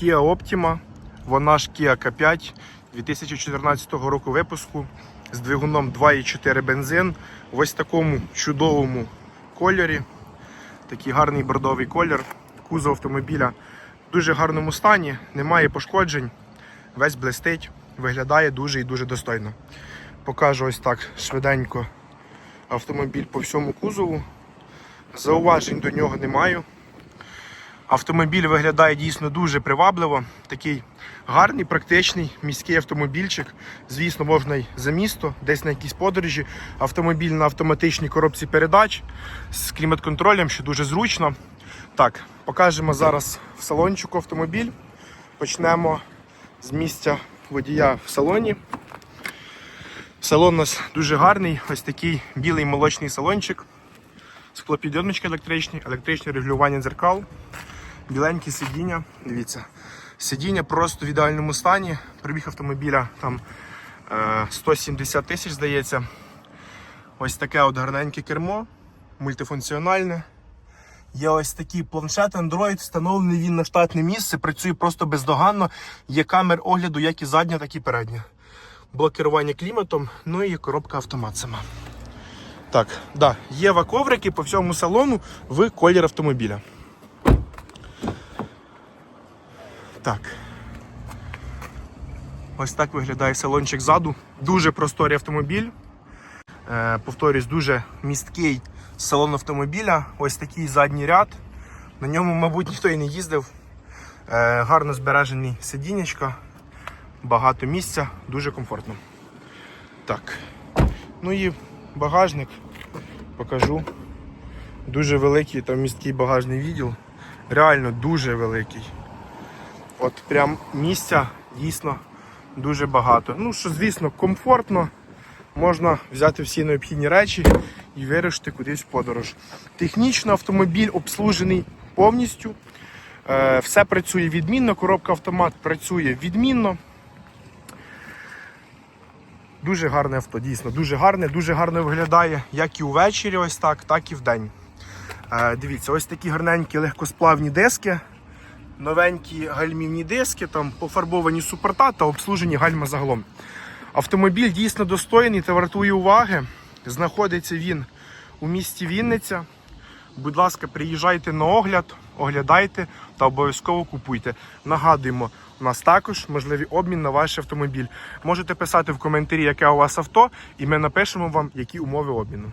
Kia Optima, вона ж Kia K5 2014 року випуску з двигуном 2,4 бензин в ось такому чудовому кольорі. Такий гарний бордовий колір. Кузов автомобіля в дуже гарному стані, немає пошкоджень, весь блистить, виглядає дуже і дуже достойно. Покажу ось так швиденько автомобіль по всьому кузову. Зауважень до нього не маю. Автомобіль виглядає дійсно дуже привабливо. Такий гарний, практичний міський автомобільчик. Звісно, можна й за місто, десь на якісь подорожі. Автомобіль на автоматичній коробці передач з клімат-контролем, що дуже зручно. Так, покажемо зараз в салончику автомобіль. Почнемо з місця водія в салоні. Салон у нас дуже гарний, ось такий білий молочний салончик. Склопідйомнички електричні, електричне регулювання дзеркал, біленькі сидіння. Дивіться, сидіння просто в ідеальному стані. Пробіг автомобіля там е, 170 тисяч, здається. Ось таке от гарненьке кермо, мультифункціональне. Є ось такий планшет Android, встановлений він на штатне місце, працює просто бездоганно. Є камер огляду, як і задня, так і передня. Блокерування кліматом, ну і коробка автомат сама. Так, да, є ваковрики по всьому салону в колір автомобіля. Так. Ось так виглядає салончик ззаду. Дуже просторий автомобіль. Е, повторюсь, дуже місткий салон автомобіля. Ось такий задній ряд. На ньому, мабуть, ніхто і не їздив. Е, гарно збережені сидіннячка, багато місця, дуже комфортно. Так. Ну і багажник покажу. Дуже великий, там місткий багажний відділ. Реально дуже великий. От прям місця дійсно дуже багато. Ну що, звісно, комфортно. Можна взяти всі необхідні речі і вирушити кудись в подорож. Технічно автомобіль обслужений повністю. Е, Все працює відмінно, коробка автомат працює відмінно. Дуже гарне авто, дійсно, дуже гарне, дуже гарно виглядає як і увечері, ось так, так і вдень. Е, дивіться, ось такі гарненькі легкосплавні диски, новенькі гальмівні диски, там пофарбовані супорта та обслужені гальма загалом. Автомобіль дійсно достойний та вартує уваги. Знаходиться він у місті Вінниця. Будь ласка, приїжджайте на огляд, оглядайте та обов'язково купуйте. Нагадуємо, у нас також можливий обмін на ваш автомобіль. Можете писати в коментарі, яке у вас авто, і ми напишемо вам, які умови обміну.